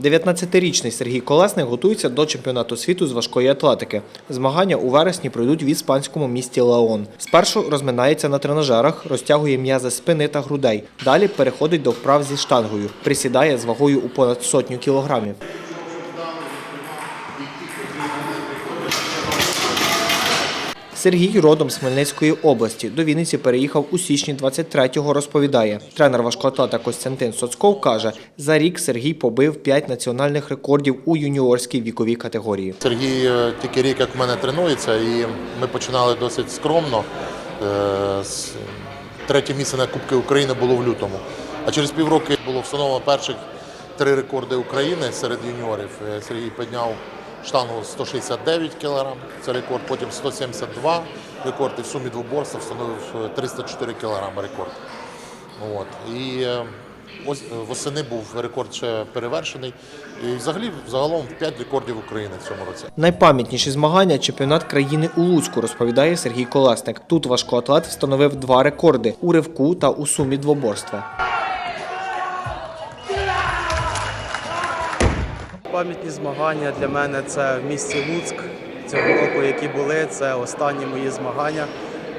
19-річний Сергій Колесник готується до чемпіонату світу з важкої атлетики. Змагання у вересні пройдуть в іспанському місті Леон. Спершу розминається на тренажерах, розтягує м'язи спини та грудей. Далі переходить до вправ зі штангою. Присідає з вагою у понад сотню кілограмів. Сергій родом з Хмельницької області. До Вінниці переїхав у січні 23-го, розповідає. Тренер важкоатлета Костянтин Соцков каже, за рік Сергій побив 5 національних рекордів у юніорській віковій категорії. Сергій е, тільки рік, як в мене тренується, і ми починали досить скромно. Е, Третє місце на Кубки України було в лютому. А через півроку було встановлено перших три рекорди України серед юніорів. Е, Сергій підняв штангу 169 кг, це рекорд, потім 172 рекорд, і в сумі двоборства встановив е, 304 кг рекорд. От. І е, ось е, восени був рекорд ще перевершений. І взагалі загалом 5 рекордів України в цьому році. Найпам'ятніші змагання чемпіонат країни у Луцьку, розповідає Сергій Колесник. Тут важкоатлет встановив два рекорди у ривку та у сумі двоборства. Пам'ятні змагання для мене це в місті Луцьк цього року, які були. Це останні мої змагання,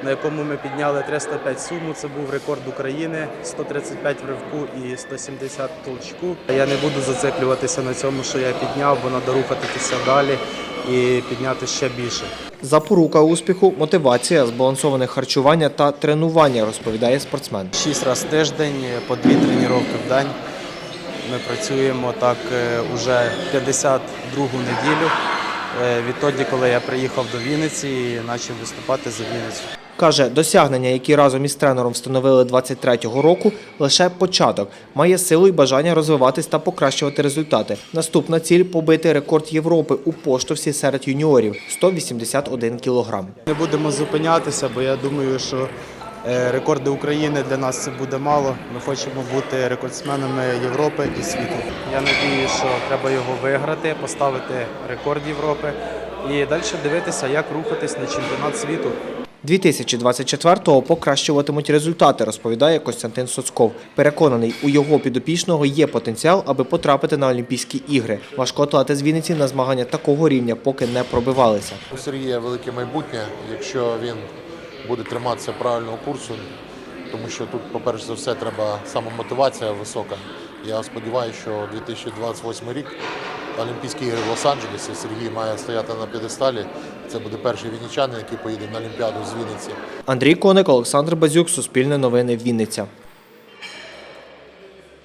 на якому ми підняли 305 суму. Це був рекорд України, 135 в ривку і 170 в толчку. Я не буду зациклюватися на цьому, що я підняв, бо треба рухатися далі і підняти ще більше. Запорука успіху мотивація, збалансоване харчування та тренування, розповідає спортсмен. Шість разів в тиждень, по дві тренування в день. Ми працюємо так е, уже 52-гу неділю. е, Відтоді, коли я приїхав до Вінниці і почав виступати за Вінницю. Каже, досягнення, які разом із тренером встановили 23-го року, лише початок. Має силу і бажання розвиватись та покращувати результати. Наступна ціль побити рекорд Європи у поштовхі серед юніорів 181 кілограм. Не будемо зупинятися, бо я думаю, що рекорди України для нас це буде мало. Ми хочемо бути рекордсменами Європи і світу. Я надію, що треба його виграти, поставити рекорд Європи і далі дивитися, як рухатись на чемпіонат світу. 2024-го покращуватимуть результати, розповідає Костянтин Соцков. Переконаний, у його підопічного є потенціал, аби потрапити на Олімпійські ігри. Важкоатлети з Вінниці на змагання такого рівня поки не пробивалися. У Сергія велике майбутнє, якщо він буде триматися правильного курсу, тому що тут, по-перше за все, треба самомотивація висока. Я сподіваюся, що 2028 рік Олімпійські ігри в Лос-Анджелесі Сергій має стояти на п'єдесталі. Це буде перший вінничанин, який поїде на Олімпіаду з Вінниці. Андрій Коник, Олександр Базюк, Суспільне новини, Вінниця.